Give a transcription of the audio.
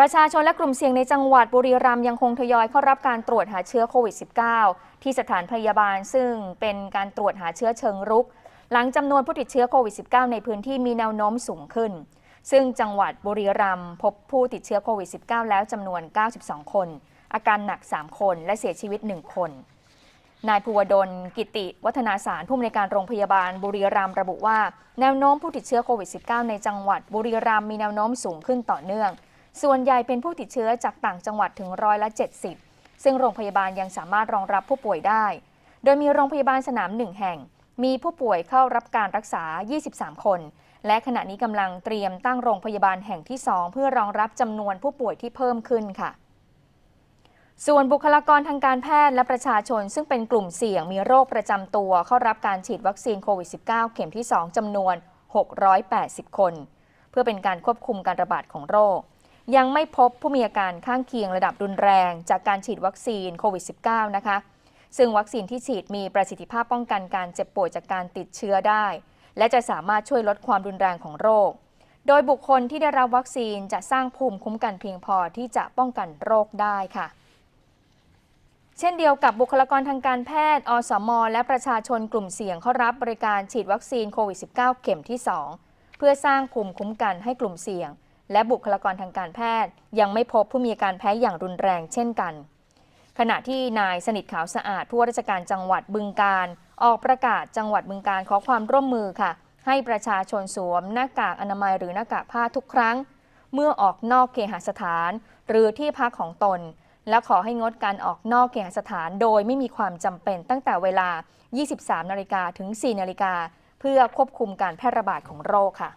ประชาชนและกลุ่มเสี่ยงในจังหวัดบุรีรัมย์ยังคงทยอยเข้ารับการตรวจหาเชื้อโควิด -19 ที่สถานพยาบาลซึ่งเป็นการตรวจหาเชื้อเชิงรุก หลังจำนวนผู้ติดเชื้อโควิด -19 ในพื้นที่มีแนวโน้มสูงขึ้น ซึ่งจังหวัดบุรีรัมย์พบผู้ติดเชื้อโควิด -19 แล้วจำนวน 92 คน อาการหนัก 3 คนและเสียชีวิต 1 คน นายภูวดลกิติวัฒนาสารผู้อำนวยการโรงพยาบาลบุรีรัมย์ระบุว่า แนวโน้มผู้ติดเชื้อโควิด -19 ในจังหวัดบุรีรัมย์มีแนวโน้มสูงขึ้นต่อเนื่อง ส่วนใหญ่เป็นผู้ติดเชื้อจากต่างจังหวัดถึงร้อยละ 70 ซึ่งโรงพยาบาลยังสามารถรองรับผู้ป่วยได้ โดยมีโรงพยาบาลสนามหนึ่งแห่ง มีผู้ป่วยเข้ารับการรักษา 23 คน และขณะนี้กำลังเตรียมตั้งโรงพยาบาลแห่งที่ 2 เพื่อรองรับจำนวนผู้ป่วยที่เพิ่มขึ้นค่ะส่วนบุคลากรทางการแพทย์และประชาชน ซึ่งเป็นกลุ่มเสี่ยงมีโรคประจำตัวเข้ารับการฉีดวัคซีนโควิด -19 เข็มที่ 2จำนวน 680 คน เพื่อเป็นการควบคุมการระบาดของโรค ยังไม่พบผู้มีอาการข้างเคียงระดับรุนแรง จากการฉีดวัคซีนโควิด -19 นะคะ ซึ่งวัคซีนที่ฉีดมีประสิทธิภาพป้องกันการเจ็บป่วยจากการติดเชื้อได้ และจะสามารถช่วยลดความรุนแรงของโรค โดยบุคคลที่ได้รับวัคซีนจะสร้างภูมิคุ้มกันเพียงพอที่จะป้องกันโรคได้ค่ะเช่นเดียวกับบุคลากรทางการแพทย์ อสม และประชาชนกลุ่มเสี่ยงเข้ารับบริการฉีดวัคซีนโควิด -19 เข็มที่ 2 เพื่อสร้างภูมิคุ้มกันให้กลุ่มเสี่ยง และบุคลากรทางการแพทย์ ยังไม่พบผู้มีอาการแพ้อย่างรุนแรงเช่นกัน ขณะที่นายสนิทขาวสะอาดผู้ว่าราชการจังหวัดบึงการออกประกาศจังหวัดบึงการขอความร่วมมือค่ะ ให้ประชาชนสวมหน้ากากอนามัยหรือหน้ากากผ้าทุกครั้ง เมื่อออกนอกเคหสถาน หรือที่พักของตน และขอให้งดการออกนอกเคหสถานโดยไม่มีความจำเป็นตั้งแต่เวลา 23 นาฬิกาถึง 4 นาฬิกาเพื่อควบคุมการแพร่ระบาดของโรคค่ะ